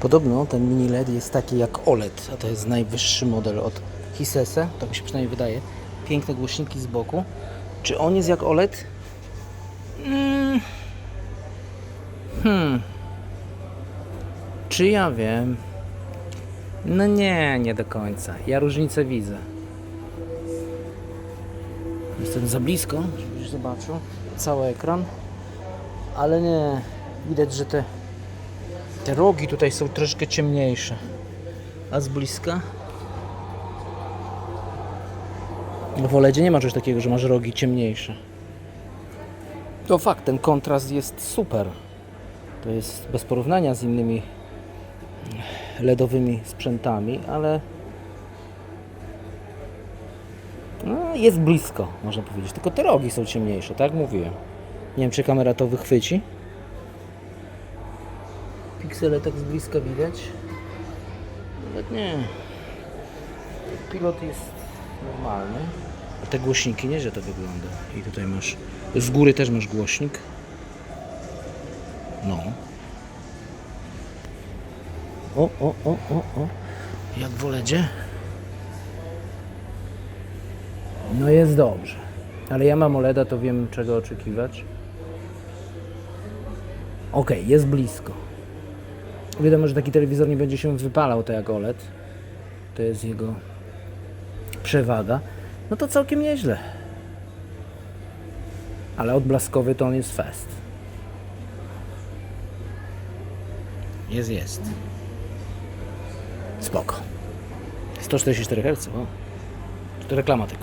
Podobno ten mini LED jest taki jak OLED, a to jest najwyższy model od Hisese, tak mi się przynajmniej wydaje. Piękne głośniki z boku. Czy on jest jak OLED? Mm. Hmm. Czy ja wiem? No nie, nie do końca. Ja różnicę widzę. Jestem za blisko, żebyś zobaczył cały ekran. Ale nie, widać, że te, te rogi tutaj są troszkę ciemniejsze. A z bliska? No w OLEDzie nie ma czegoś takiego, że masz rogi ciemniejsze. To fakt, ten kontrast jest super. To jest bez porównania z innymi LEDowymi sprzętami, ale no, jest blisko, można powiedzieć. Tylko te rogi są ciemniejsze, tak mówiłem. Nie wiem, czy kamera to wychwyci. Piksele tak z bliska widać. Nawet nie. Pilot jest normalny. A te głośniki, nie, że to wygląda. I tutaj masz. Z góry też masz głośnik. No. O, o, o, o, o. Jak w OLEDzie? No jest dobrze. Ale ja mam OLEDa, to wiem czego oczekiwać. Ok, jest blisko. Wiadomo, że taki telewizor nie będzie się wypalał tak jak OLED. To jest jego przewaga. No to całkiem nieźle. Ale odblaskowy to on jest fest. Jest, jest. Spoko. 144 Hz. O. To reklama tylko.